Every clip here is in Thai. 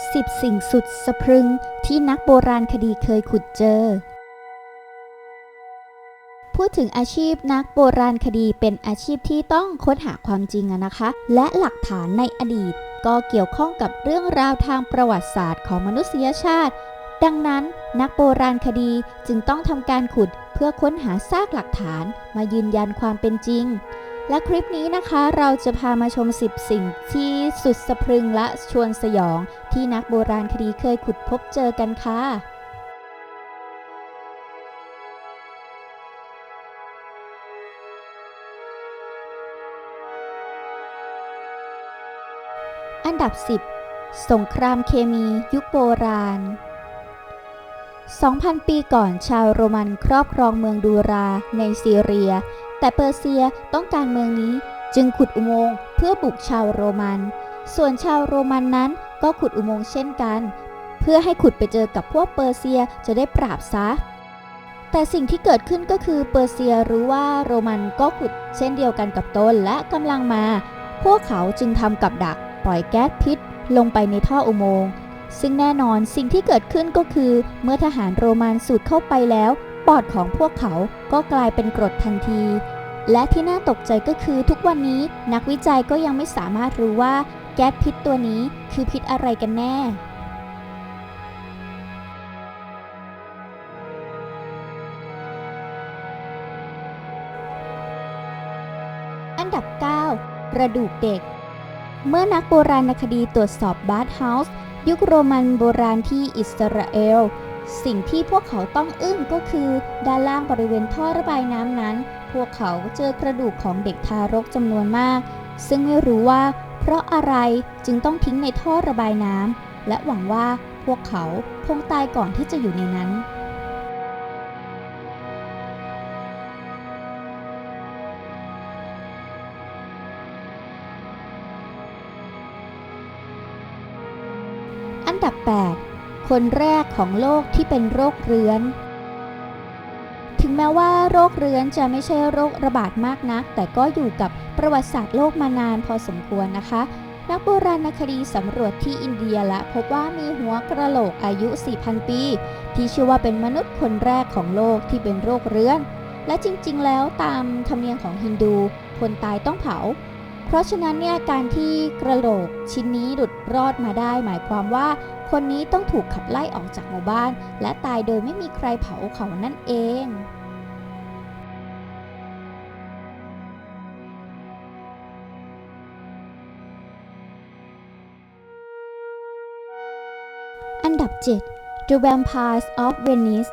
10สิ่งสุดสะพรึงที่นักโบราณคดีเคยขุดเจอ พูดถึงอาชีพนักโบราณคดีเป็นอาชีพที่ต้องค้นหาความจริงอะนะคะ และหลักฐานในอดีต ก็เกี่ยวข้องกับเรื่องราวทางประวัติศาสตร์ของมนุษยชาติ ดังนั้นนักโบราณคดีจึงต้องทำการขุดเพื่อค้นหาซากหลักฐานมายืนยันความเป็นจริง และคลิปนี้นะคะเราจะพามาชม 10 สิ่งที่สุดสะพรึงและชวนสยอง ที่นักโบราณคดีเคยขุดพบเจอกันค่ะ อันดับ 10 สงครามเคมียุคโบราณ 2,000 ปีก่อนชาวโรมันครอบครองเมืองดูราในซีเรีย แต่เปอร์เซียต้องการเมืองนี้จึงขุดอุโมงค์เพื่อบุกชาวโรมัน ส่วนชาวโรมันนั้นก็ขุดอุโมงค์เช่นกัน เพื่อให้ขุดไปเจอกับพวกเปอร์เซียจะได้ปราบซะ แต่สิ่งที่เกิดขึ้นก็คือเปอร์เซียรู้ว่าโรมันก็ขุดเช่นเดียวกันกับตนและกำลังมา พวกเขาจึงทำกับดักปล่อยแก๊สพิษลงไปในท่ออุโมงค์ซึ่งแน่นอนสิ่งที่เกิดขึ้นก็คือ เมื่อทหารโรมันสูดเข้าไปแล้ว ปอดของพวกเขาก็กลายเป็นกรดทันที และที่น่าตกใจก็คือทุกวันนี้นักวิจัยก็ยังไม่สามารถรู้ว่าแก๊สพิษตัวนี้คือพิษอะไรกันแน่ อันดับ 9 กระดูกเด็ก เมื่อนักโบราณคดีตรวจสอบบาร์เฮาส์ยุคโรมันโบราณที่อิสราเอล สิ่งที่พวกเขาต้องอึ้งก็คือ ด้านล่างบริเวณท่อระบายน้ำนั้น พวกเขาเจอกระดูกของเด็กทารกจำนวนมาก ซึ่งไม่รู้ว่า เพราะอะไรจึงต้องทิ้งในท่อระบายน้ำและหวังว่าพวกเขาคงตายก่อนที่จะอยู่ในนั้นอันดับ 8 คนแรกของโลกที่เป็นโรคเรื้อน ถึงแม้ว่าโรคเรื้อนจะไม่ใช่โรคระบาดมากนัก แต่ก็อยู่กับประวัติศาสตร์โลกมานานพอสมควรนะคะ นักโบราณคดีสำรวจที่อินเดียและพบว่ามีหัวกระโหลกอายุ 4,000 ปี ที่เชื่อว่าเป็นมนุษย์คนแรกของโลกที่เป็นโรคเรื้อน และจริงๆ แล้วตามธรรมเนียมของฮินดู คนตายต้องเผาเพราะฉะนั้นเนี่ยการที่กระโหลกชิ้นนี้หลุดรอดมาได้ หมายความว่า คนนี้ต้องถูกขับไล่ออกจากหมู่บ้าน และตายโดยไม่มีใครเผาเขานั่นเองอันดับ 7 The Vampires of Venice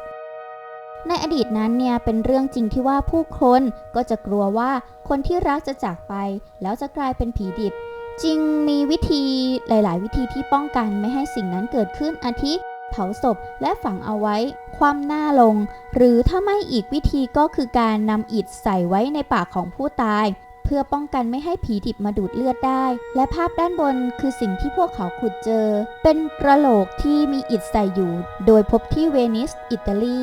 ในอดีตนั้นเนี่ยเป็นเรื่องจริงที่ว่าผู้คนก็จะกลัวว่าคนที่รักจะจากไป แล้วจะกลายเป็นผีดิบ จริงมีวิธีหลาย ๆ วิธีที่ป้องกันไม่ให้สิ่งนั้นเกิดขึ้นอาทิ เผาศพและฝังเอาไว้ ความหน้าลง หรือถ้าไม่อีกวิธีก็คือการนำอิฐใส่ไว้ในปากของผู้ตาย เพื่อป้องกันไม่ให้ผีดิบมาดูดเลือดได้ และภาพด้านบนคือสิ่งที่พวกเขาขุดเจอ เป็นกระโหลกที่มีอิฐใส่อยู่ โดยพบที่เวนิส อิตาลี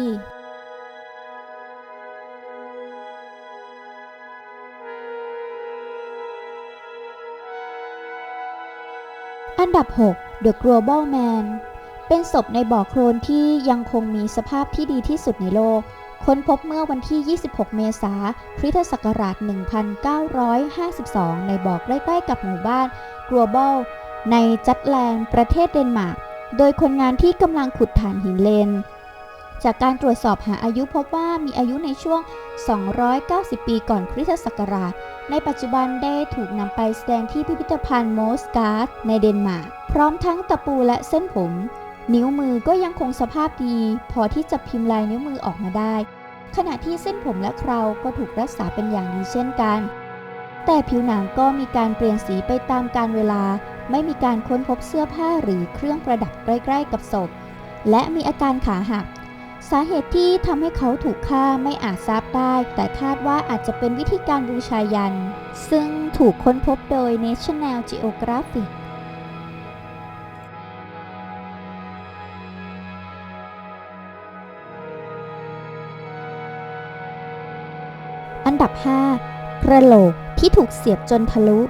อันดับ 6 The Global Man เป็นศพในบ่อโคลนที่ยังคงมีสภาพที่ดีที่สุดในโลก ค้นพบเมื่อวันที่ 26 เมษายนคริสตศักราช 1952 ในบ่อใกล้ๆกับหมู่บ้าน Global ในจัตแลนด์ประเทศเดนมาร์ก โดยคนงานที่กำลังขุดถ่านหินเลน จากการตรวจสอบหาอายุพบว่ามีอายุในช่วง 290 ปีก่อนคริสตศักราช ในปัจจุบันได้ถูกนำไปแสดงที่พิพิธภัณฑ์โมสการ์ดในเดนมาร์กพร้อมทั้งตะปูและเส้นผม นิ้วมือก็ยังคงสภาพดี พอที่จะพิมพ์ลายนิ้วมือออกมาได้ ขณะที่เส้นผมและเคราก็ถูกรักษาเป็นอย่างดีเช่นกัน แต่ผิวหนังก็มีการเปลี่ยนสีไปตามกาลเวลา ไม่มีการค้นพบเสื้อผ้าหรือเครื่องประดับใกล้ๆกับศพ และมีอาการขาหัก สาเหตุที่ทำให้เขาถูกฆ่าไม่อาจทราบได้ แต่คาดว่าอาจจะเป็นวิธีการบูชายัน ซึ่งถูกค้นพบโดย National Geographic อันดับ 5 กระโหลกที่ถูกเสียบจนทะลุ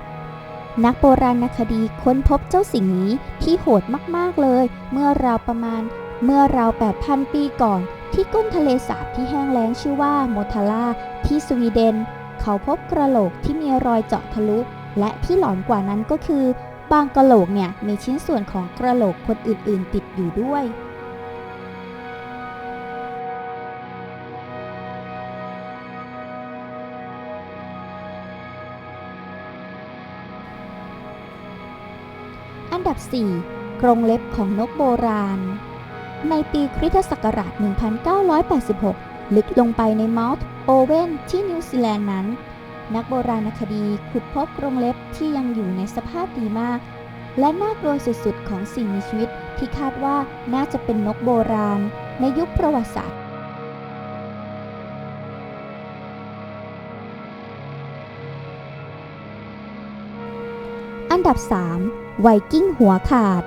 นักโบราณคดีค้นพบเจ้าสิ่งนี้ที่โหดมาก ๆ เลย เมื่อราวประมาณ เมื่อราว 8,000 ปีก่อนที่ก้นทะเลสาบที่แห้งแล้งชื่อว่าโมทาลาที่สวีเดน เขาพบกระโหลกที่มีรอยเจาะทะลุ และที่หลอนกว่านั้นก็คือ บางกระโหลกเนี่ยมีชิ้นส่วนของกระโหลกคนอื่น ๆ ติดอยู่ด้วยอันดับ 4 กรงเล็บของนกโบราณ ในปีคริสตศักราช 1986 ลึกลงไปในเมาส์โอเวนที่นิวซีแลนด์นั้น นักโบราณคดีขุดพบกรงเล็บที่ยังอยู่ในสภาพดีมาก และน่ากลัวสุดๆ ของสิ่งมีชีวิตที่คาดว่าน่าจะเป็นนกโบราณ ในยุคประวัติศาสตร์อันดับ 3 ไวกิ้งหัวขาด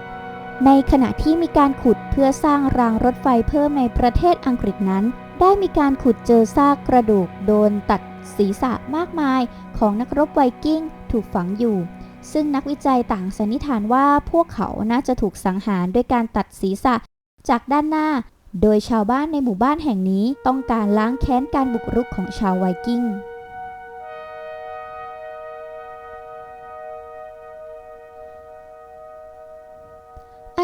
ในขณะที่มีการขุดเพื่อสร้างรางรถไฟเพิ่มในประเทศอังกฤษนั้น ได้มีการขุดเจอซากกระดูกโดนตัดศีรษะมากมายของนักรบไวกิ้งถูกฝังอยู่ ซึ่งนักวิจัยต่างสันนิษฐานว่าพวกเขาน่าจะถูกสังหารด้วยการตัดศีรษะจากด้านหน้า โดยชาวบ้านในหมู่บ้านแห่งนี้ต้องการล้างแค้นการบุกรุกของชาวไวกิ้ง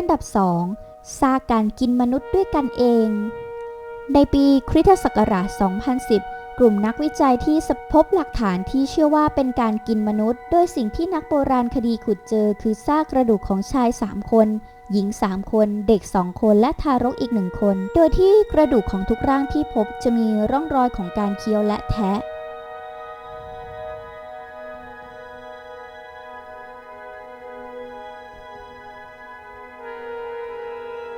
นดับ2ซากการกินมนุษย์ด้วยกันเอง ในปีคริสตศักราช 2010 กลุ่มนักวิจัยที่สพบหลักฐานที่เชื่อว่าเป็นการกินมนุษย์ โดยสิ่งที่นักโบราณคดีขุดเจอ คือซากกระดูกของชาย 3 คน หญิง 3 คน เด็ก 2 คนและทารกอีก1คน โดยที่กระดูกของทุกร่างที่พบจะมีร่องรอยของการเคี้ยวและแทะ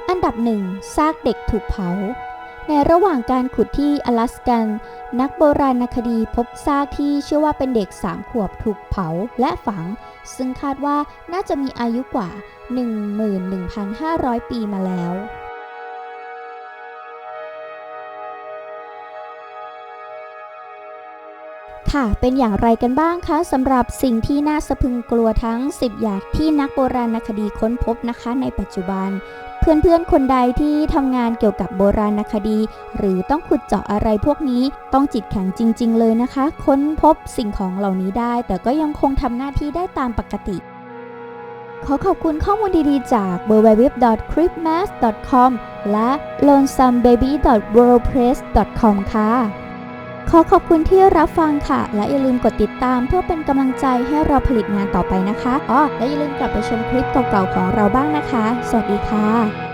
อันดับหนึ่งซากเด็กถูกเผา ในระหว่างการขุดที่อลาสกัน นักโบราณคดีพบซากที่เชื่อว่าเป็นเด็ก 3 ขวบถูกเผาและฝัง ซึ่งคาดว่าน่าจะมีอายุกว่า 11,500 ปีมาแล้วค่ะ เป็นอย่างไรกันบ้างคะสำหรับสิ่งที่น่าสะพึงกลัวทั้ง 10 อย่างที่นักโบราณคดีค้นพบนะคะ ในปัจจุบัน เพื่อนๆ คนใดที่ทำงานเกี่ยวกับโบราณคดี หรือต้องขุดเจาะอะไรพวกนี้ต้องจิตแข็งจริง ๆ เลยนะคะ ค้นพบสิ่งของเหล่านี้ได้ แต่ก็ยังคงทำหน้าที่ได้ตามปกติ ขอขอบคุณข้อมูลดีๆ จาก www.cripmas.com และ lonesomebaby.wordpress.com ค่ะ ขอขอบคุณที่รับฟังค่ะ และอย่าลืมกดติดตามเพื่อเป็นกำลังใจให้เราผลิตงานต่อไปนะคะอ๋อและอย่าลืมกลับไปชมคลิปเก่าๆของเราบ้างนะคะ สวัสดีค่ะ